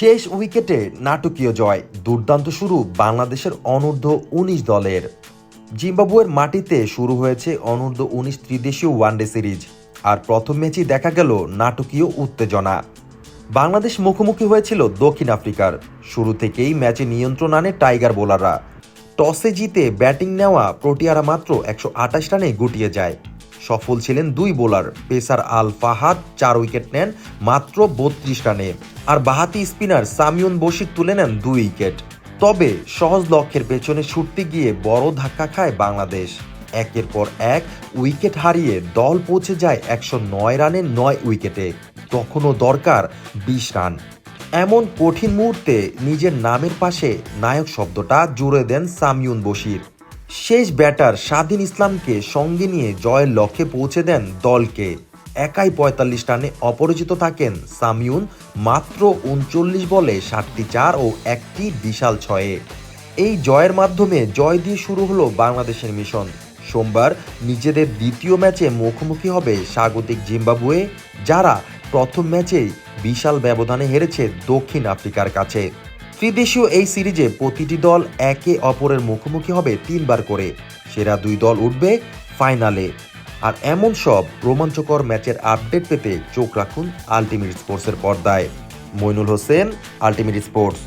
শেষ উইকেটে নাটকীয় জয়। দুর্দান্ত শুরু বাংলাদেশের অনূর্ধ্ব উনিশ দলের। জিম্বাবুয়ের মাটিতে শুরু হয়েছে অনূর্ধ্ব উনিশ ত্রিদেশীয় ওয়ানডে সিরিজ। আর প্রথম ম্যাচই দেখা গেল নাটকীয় উত্তেজনা। বাংলাদেশ মুখোমুখি হয়েছিল দক্ষিণ আফ্রিকার। শুরু থেকেই ম্যাচে নিয়ন্ত্রণ আনে টাইগার বোলাররা। টসে জিতে ব্যাটিং নেওয়া প্রোটিয়ারা মাত্র একশো আঠাশ রানে গুটিয়ে যায়। সফল ছিলেন দুই বোলার। পেসার আল ফাহাদ চার উইকেট নেন মাত্র বত্রিশ রানে। আর বাহাতি স্পিনার সামিউন বশির তুলে নেন দুই উইকেট। তবে সহজ লক্ষ্যের পেছনে ছুটতে গিয়ে বড় ধাক্কা খায় বাংলাদেশ। একের পর এক উইকেট হারিয়ে দল পৌঁছে যায় একশো নয় রানে নয় উইকেটে। তখনও দরকার বিশ রান। এমন কঠিন মুহূর্তে নিজের নামের পাশে নায়ক শব্দটা জুড়ে দেন সামিউন বশির। শেষ ব্যাটার স্বাধীন ইসলামকে সঙ্গে নিয়ে জয়ের লক্ষ্যে পৌঁছে দেন দলকে। একাই পঁয়তাল্লিশ রানে অপরাজিত থাকেন সামিউন, মাত্র উনচল্লিশ বলে সাতটি চার ও একটি বিশাল ছয়ে। এই জয়ের মাধ্যমে জয় দিয়ে শুরু হলো বাংলাদেশের মিশন। সোমবার নিজেদের দ্বিতীয় ম্যাচে মুখোমুখি হবে স্বাগতিক জিম্বাবুয়ে, যারা প্রথম ম্যাচেই বিশাল ব্যবধানে হেরেছে দক্ষিণ আফ্রিকার কাছে। ত্রিদেশীয় এই সিরিজে প্রতিটি দল একে অপরের মুখোমুখি হবে তিনবার করে। সেরা দুই দল উঠবে ফাইনালে। আর এমন সব রোমাঞ্চকর ম্যাচের আপডেট পেতে চোখ রাখুন আলটিমেট স্পোর্টসের পর্দায়। Moinul Hossain ultimate sports.